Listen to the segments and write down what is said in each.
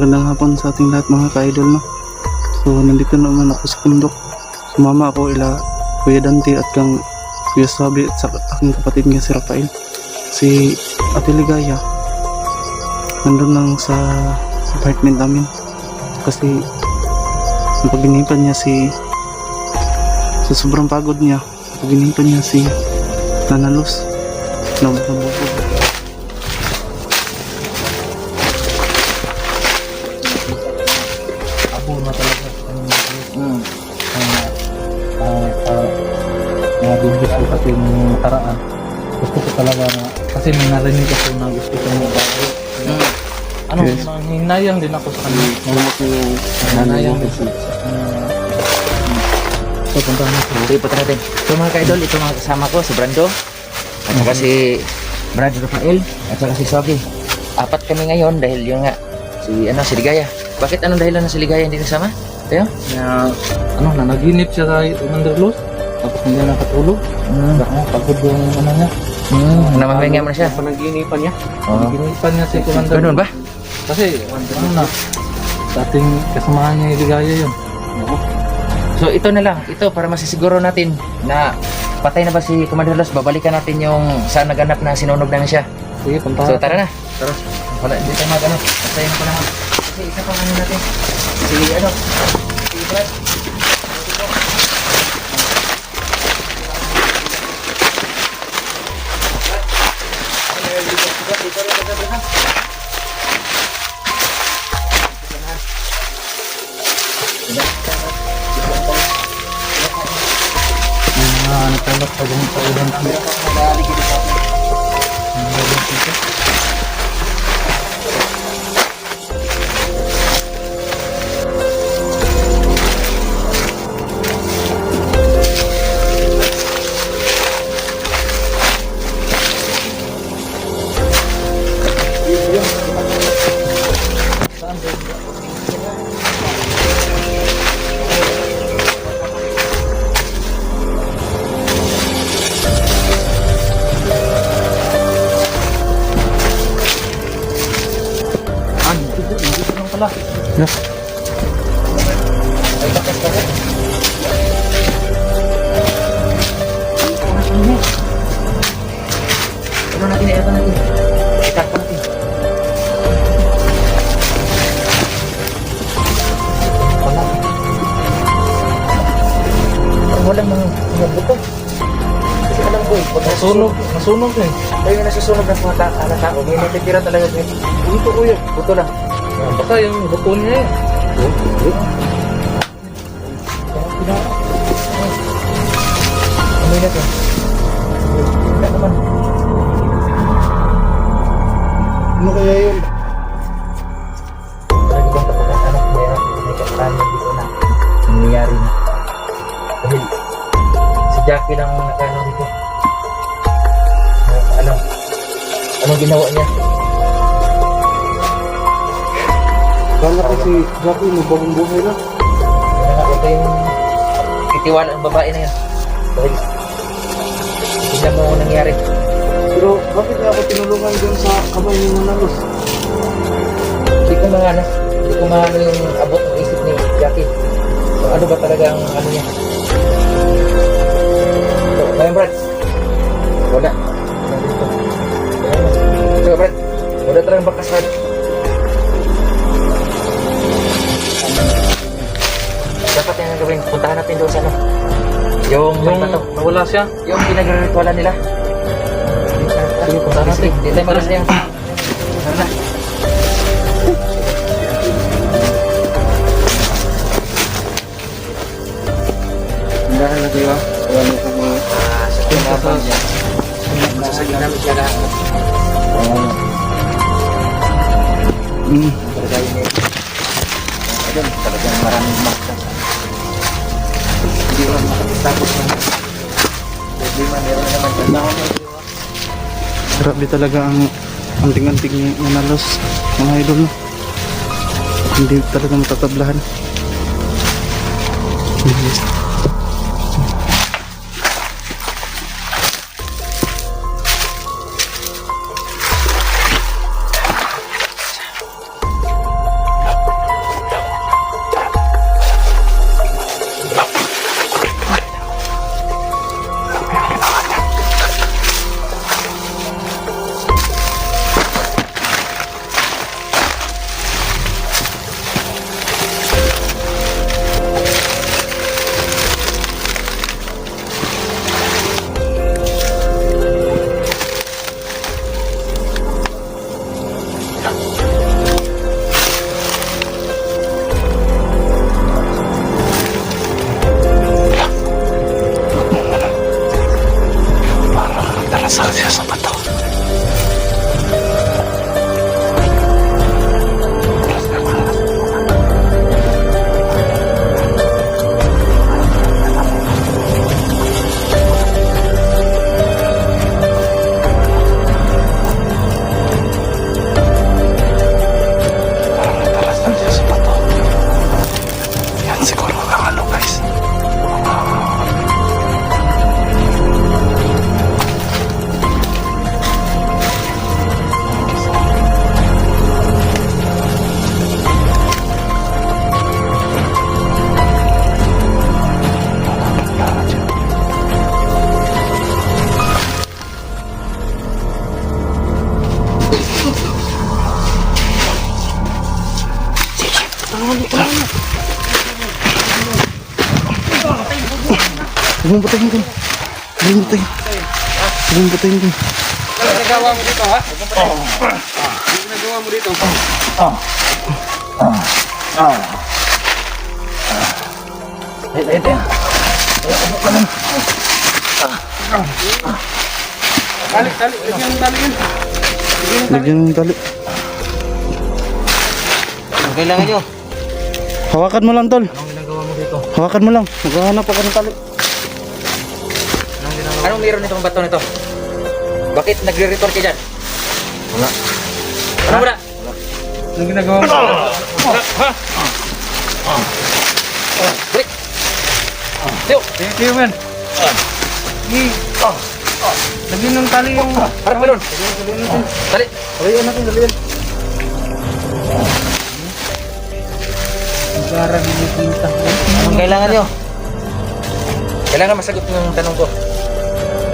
Magandang hapon sa ating lahat mga ka-idol no. So nandito naman ako sa bundok. Sumama ako ila Kuya Dante at kang Kuya Sabi at sa aking kapatid nga si Rafael. Si Ate Ligaya nandun lang sa apartment namin kasi napaginipan niya si sa sobrang pagod niya napaginipan niya si Nanalos na kasi may narinig ako na gusto ko ng bago ano Yes. hinayang din ako sa kanya hinayang din uh, so puntahan natin Okay, punta natin. So mga ka-idol, ito mga kasama ko, si Brando, at saka si Brad Rafael, at saka si Sogi. Apat kami ngayon dahil yung nga, si ano, si Ligaya. Bakit anong dahilan na si Ligaya hindi nasama? Tayo? na ano na naginip siya sa Manderlos tapos hindi na nakatulog Hmm. Baka pagod yung ano niya Hmm, namahinga mo na siya. panaginipan niya Oo. Naginipan niya si Commander Ganun ba? Kasi, ano na, dating kasamahan niya yung ligaya yun. So ito na lang, ito para masisiguro natin na patay na ba si Commander Los, babalikan natin yung saan naganap na sinunog namin siya. Sige, punta. So tara na. Tara. Wala, hindi tayo mag ano. Pasayin ko naman. Kasi isa pang ano natin. Si ano. Si Brad. Ah, nagtanggap pa yung sa ilang Ah, Bakas. Ano natin, ito natin. Ikat pa natin. Wala. Walang mga mga buto. Kasi alam ko eh, pag Nasunog, nasunog eh. Yung nasusunog ng mga ta- anak tao, may natitira talaga. Buto ko yun, buto lang. Ah, Baka yung buto niya eh. Amoy na to. Wala naman. ano kaya yun? Talaga bang kapag ang anak meron, may kasalanan dito na nangyayari na. Dahil si Jackie lang ang nakano dito. Alam. Anong ginawa niya? Kala ko si Jackie magbagong buhay na. Kaya nga, ito yung kitiwala ng babae na yan. Dahil tingnan mo ang nangyari. Pero bakit niya ako tinulungan dun sa kamay ni Manalos? Hindi ko maano, hindi ko maano yung abot ng isip ni Jackie. So, ano ba talaga ang ano niya? So, ngayon Brad, wala. So Brad, wala talagang bakas Brad. Dapat yung gawin, puntahan natin doon sa ano. Yung, yung, Yung nawala siya. yung pinagre-ritualan nila. Sige, puntahan natin. Hindi tayo malas na yan. Tara na. Talaga ang anting-anting ni Manalos. Mga idol no. Hindi talaga matatablahan. Yes. Huwag patayin ko. Huwag patayin. Huwag patayin ko. Nagawa mo dito, ha? Ito, ito. Lagyan ng tali. Ang kailangan nyo. Hawakan mo lang, tol. Anong ginagawa mo dito? Hawakan mo lang. Maghahanap ako ng tali. Anong meron nitong bato nito? Bakit nagre-report ka dyan? Wala. Ano wala? Anong ginagawa mo? Balik! Tiyo! Tiyo man. Lagyan ng tali yung... Harap ka doon! Dali! Dalian natin, dalian. Gara ginigita. Anong kailangan nyo? Kailangan masagot ng tanong ko.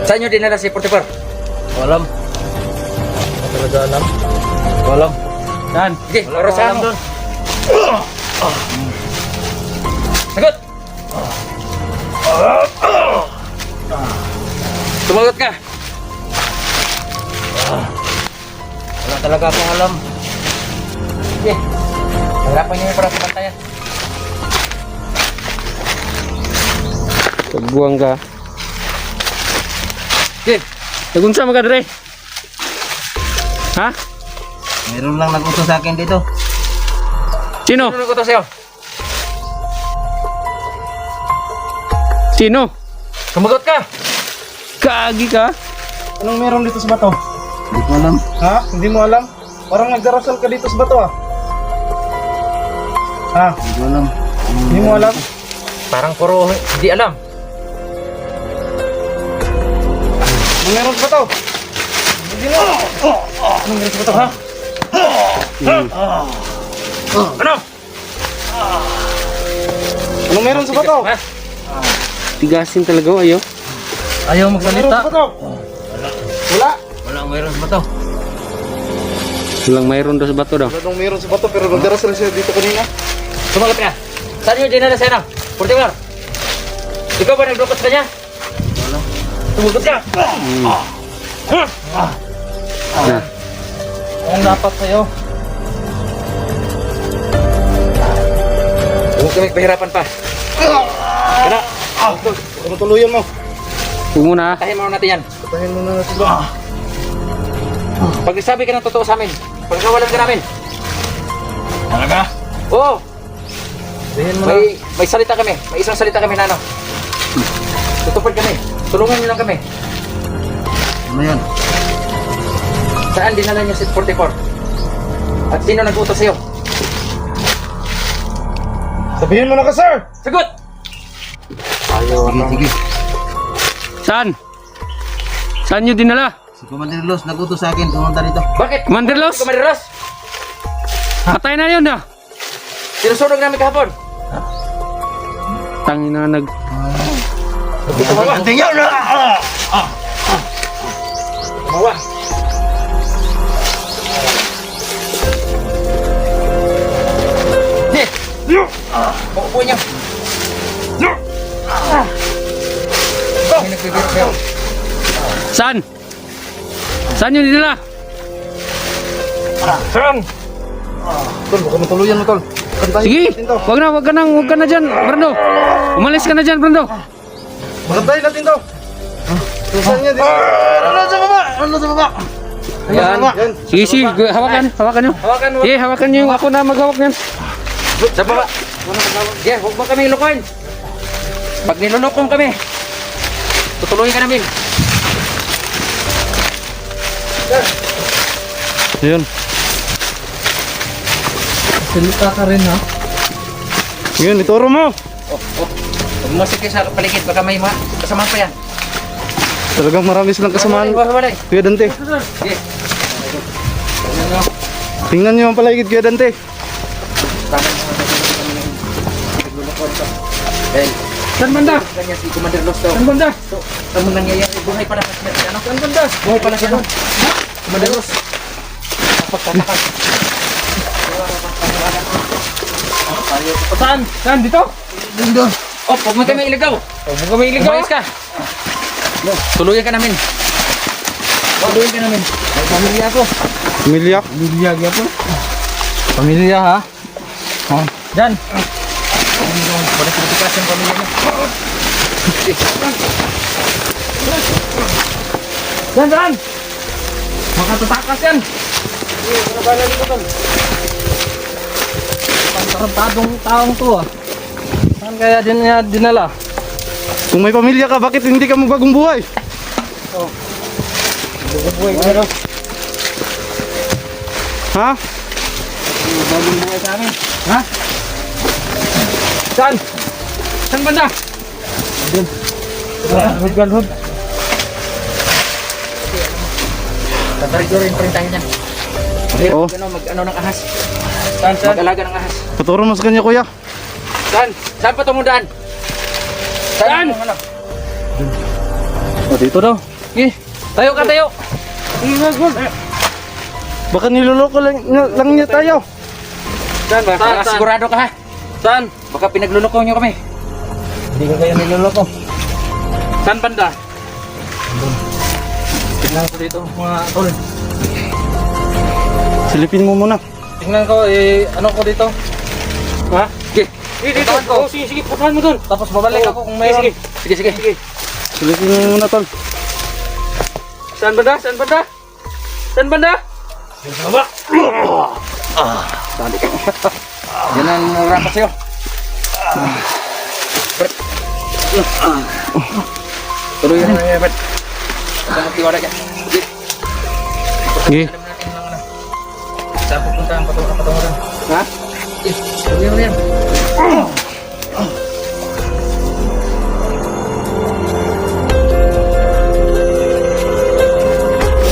Saan nyo dinala si Portipar? Walam. Hindi talaga alam. Walam. Saan? Sige, laro sa ano? Sagot! Sumagot ka! Wala talaga akong alam. Sige. Harapan niyo yung para sa bantayan. Pagbuang ka. Sige. Nagunsa mo ka dre? Ha? Meron lang nag-utos sa akin dito. Sino? Ko to sa'yo? Sino? Sumagot ka! Kaagi ka? Anong meron dito sa bato? Hindi ko alam. Ha? Hindi mo alam? Parang nagdarasal ka dito sa bato ah. Ha? Hindi ko alam. Hindi mo alam? Parang puro hindi alam. Anong meron sa bato? Hindi mo alam. Anong meron sa bato ha? Ano? Anong meron sa bato? Ha? Tigasin talaga oh, ayo. Ayaw Meron sa magsalita. bato? Wala. Wala meron sa bato. Walang mayroon daw sa bato daw. Wala nung meron sa bato pero nagdarasal siya dito kanina. Sumagot ka. Saan nyo dinala sa'yo? Portigar? Ikaw ba naglukot ka niya? Sumagot ka! Na. Ang dapat sa'yo. Huwag kami pahirapan pa. Kaya, Tumutuluyan mo. Huwag muna tahin mo natin yan. Patayin mo na natin ba? Pag nagsabi ka ng totoo sa amin, pagkawalan ka namin. Talaga? Oo, Sabihin mo na. may, may salita kami. May isang salita kami na ano. Tutupad kami. Tulungan niyo lang kami. Ano yan? Saan dinala niyo si 44? At sino nag-utos sa'yo? Sabihin mo na ka sir! Sagot! Sige, sige. Saan? Saan nyo dinala? Si Commander Los nag-utos sa akin. Pumunta dito. Bakit? Commander Los? Commander Ross? Patay na yun na. Sinusunog namin kahapon. Tangin na nag... Tumawa. Tingnan na! Tumawa. Di! Uupo niyo. May nagbibiro kayo. Saan? Saan nyo dinala? Saan? Tol, baka matuluyan mo tol. Kantahin Sige, natin to. wag na, wag ka na, wag ka na dyan, Brando. Umalis ka na dyan, Brando. Kantahin natin to. Saan niya dito? Ano sa baba? Ano sa baba? Yan. Yan. Sige, sige, hawakan, hawakan nyo. Hawakan. Sige, hawakan nyo yung ako na maghawak niyan. Sa baba. Yeah, huwag mo kami lukuin. Pag nilulukong kami, tutuloy ka namin. Ayun. Salita ka rin ha. Yun, ituro mo. Oh, oh. Huwag mo sige sa paligid, baka may mga kasamahan pa yan. Talagang marami silang kasamahan. Wala, wala. Kuya Dante. Sige. Tingnan niyo ang paligid, Kuya Dante. Dahil, Saan banda? kanya si Commander Los daw. Saan banda? So, ang nangyayari, buhay pa na si ano? Saan banda? Buhay pa na siya doon. Commander Los. Napagtatakas. Saan? Saan? Dito? Doon. Oh, huwag mo kami iligaw. Huwag mo kami iligaw. Umayos ka. Tuluyan ka namin. Tuluyan ka namin. May pamilya ako. Pamilya. Pamilya gyapon. Pamilya ha? Oh. Diyan. Wala sa edukasyon pamilya mo. Diyan, diyan. Makatatakas yan. Pantarantadong taong to ah. Saan kaya din niya dinala? Kung may pamilya ka, bakit hindi ka magbagong buhay? Buhay ka pero. Ha? Bagong buhay sa amin. Ha? Saan? Saan banda? Doon. Hod gan hod. Tatarigyo rin pa rin. Mahirap Oo. mag, ano, mag ano ng ahas. Saan, saan? Mag-alaga ng ahas. Paturo mo sa kanya, kuya. Saan? Saan pa tumundaan? Saan? Ano? O, dito daw. Eh, tayo ka tayo. Baka niloloko lang, lang niya tayo. Saan ba? Saan, saan? sigurado ka ha? Saan? Baka pinagluloko niyo kami. Hindi ka kayo niloloko. Saan banda? Tingnan ko dito mga tol. Silipin mo muna. Tingnan ko eh ano ko dito. Ha? Sige. Eh, dito. Oh, sige, sige, puntahan mo doon. Tapos babalik ako kung mayroon. Sige, sige. sige. Silipin mo muna, tol. Saan banda? Saan banda? Saan banda? Baba. Yan ang rapat sa'yo. Tuloy yan na Bert. Huwag kang magtiwala dyan. Sige. Sige. Saan pupunta ang doon? Ha? Eh, tuloy mo yan.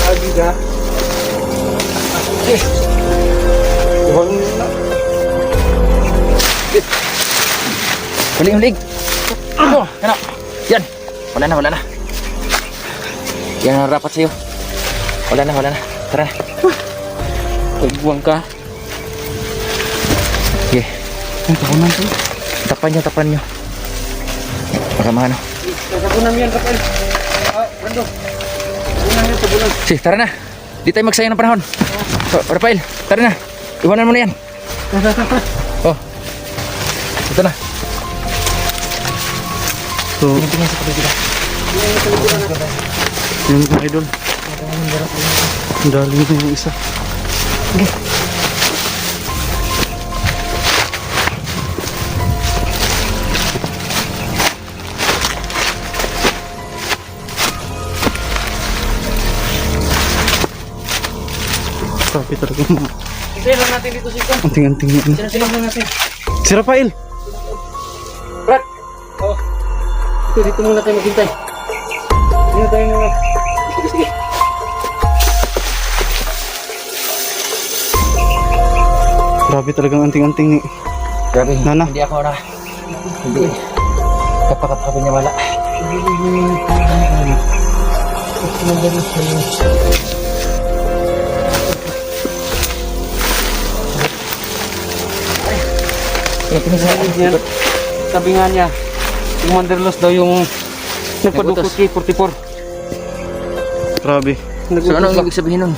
Agi ka. Eh, Huli yung lig. Ano? Ano? Yan. Wala na, wala na. Yan ang rapat sa'yo. Wala na, wala na. Tara na. Pagbuwang ka. Ang takunan to. Tapan nyo, tapan nyo. Baka mga ano. Kakapunan yan, Rafael. Ah, Brando. Kakapunan yan, tabunan. Sige, tara na. Di tayo magsayang ng panahon. Oh, Rafael, tara na. Iwanan mo na yan. Oh. Ito na. So, Tingin sa kapatid yun mga idol. Ang dali na yung isa. Sabi talaga Sino natin dito si Kon? anting-anting niya. ano. Sino sino natin? Si Rafael! Brad! Oh. Dito, dito muna tayo maghintay. Dito tayo muna. Sige, sige. Grabe talagang anting-anting ni Grabe, Nana. hindi ako na. Hindi. Kapakapakapin niya wala. Eh, tingin sa akin. Yan. Sabi nga niya, Commander Los daw yung nagpadukot kay 44. Grabe. So ano ang ibig sabihin nun?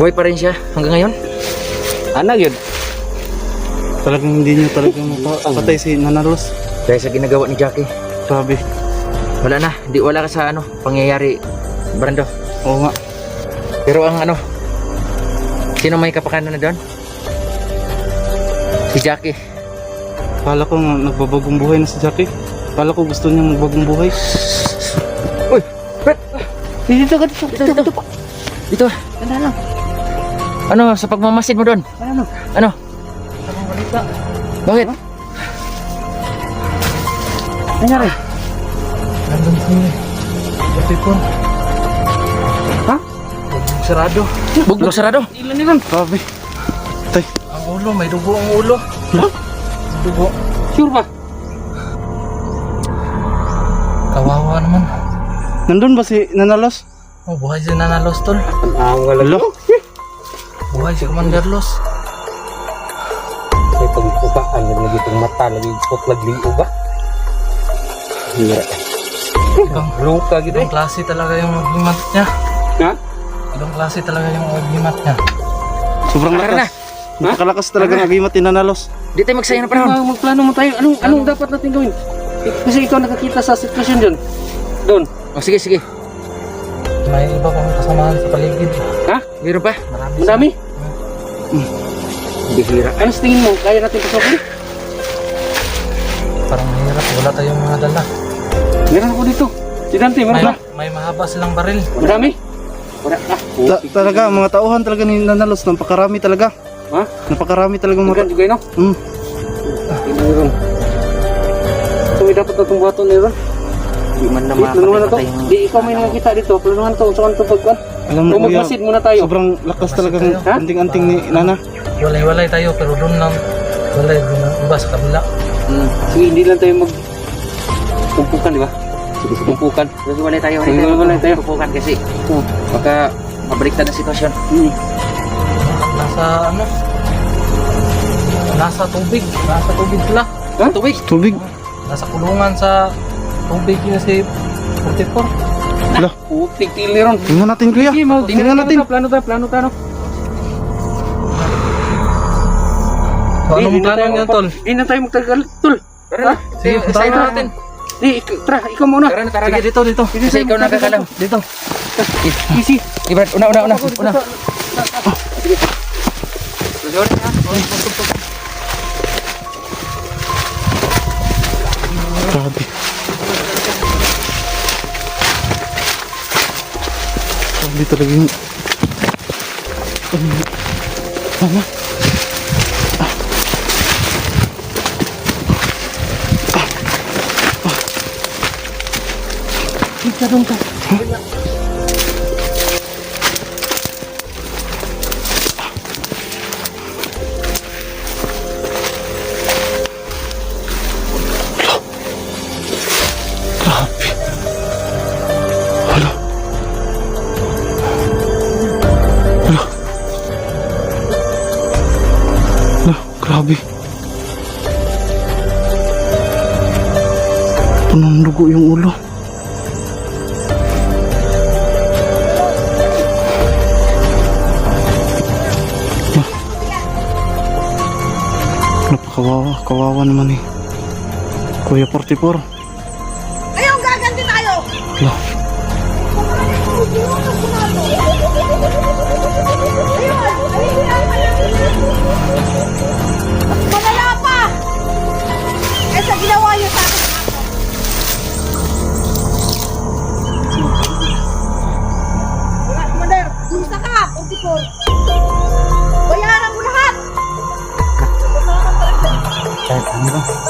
Buhay pa rin siya hanggang ngayon? Ano yun? Talagang hindi niya talagang mapatay si Nanaros. Dahil sa ginagawa ni Jackie. Grabe. Wala na, hindi wala ka sa ano, pangyayari, Brando. Oo nga. Pero ang ano, sino may kapakanan na doon? Si Jackie. Kala ko nagbabagong buhay na si Jackie. Kala ko gusto niya magbagong buhay. Uy! Brad! Dito ka, dito, dito, dito. Dito, tanda lang. Ano, sa pagmamasid mo doon? Ano? Ano? Balita. Bakit? Nangyari? Nandun si Jackie Ha? Sarado. Bugbog sarado. Ilan nilan? Grabe. Tay. Ulo, may dugo ang ulo. Dugo. Sure ba? Kawawa naman. Nandun ba si Nanalos? Oh, buhay si Nanalos, tol. Ah, wala. Hello? Buhay si Commander Los. May pagbukaan na lagi itong mata, lagi nagliog ba? Hira. Luka gitu. Ibang klase talaga yung agnimat niya. Ha? Ibang klase talaga yung agnimat niya. Sobrang lakas. Napakalakas talaga ng agimat tinanalos. Di tayo magsayang ng panahon. Ano, magplano mo tayo. Anong, anong dapat natin gawin? Kasi ikaw nakakita sa sitwasyon dyan. Doon. O sige, sige. May iba pang kasamahan sa paligid. Ha? Meron pa? Marami. Madami? Bihira. Ano sa tingin mo? Kaya natin pasokin? Parang mahirap. Wala tayong mga dala. Meron ako dito. Si Dante, meron May, ba? may mahaba silang baril. Madami? Wala ah. Ta- talaga, mga tauhan talaga ni Nanalos. Napakarami talaga. Ha? Napakarami talaga mga juga no? Mm. Meron. So, may dapat na itong buhaton ni Ron. Di man na makapatay yung... Di, ikaw may nakakita dito. Planuhan to. Usakan to pagkuhan. Alam mo kuya, muna tayo. sobrang lakas talaga ng Ha? anting-anting ni Nana. Walay-walay tayo pero doon lang. Walay doon ang iba sa kabila. Hmm. Sige, hindi lang tayo mag... Tumpukan, di ba? Sige, sige. Tumpukan. Walay tayo. Walay tayo. Tupukan kasi Hmm. baka mabaliktad ang sitwasyon. Hmm. Nasa ano? Nasa tubig. Nasa tubig sila. Ha? Tubig. Tubig. Nasa kulungan sa tubig yun si 44. Wala. Putik til ni Ron. Tingnan natin kuya. Sige, Tingnan natin. Plano tayo, plano tayo. So, anong plano tayo magpa- tol? Di na tayo magtagal. Tol. Tara. Sige, Sige, na natin. Di, tara, ikaw muna. Tara na, tara na. Sige, dito, dito. Kasi ikaw nakakalaw. Dito. Easy. Ibrad, una, una, una. Una. Grabe. Grabe talaga yung... Ano? Grabe. Dugo yung ulo. Ah. Napakawawa, kawawa naman eh. Kuya 44. Ayun, gaganti tayo! Wala. 44. Bayaran mo lahat! Tayo, Commander!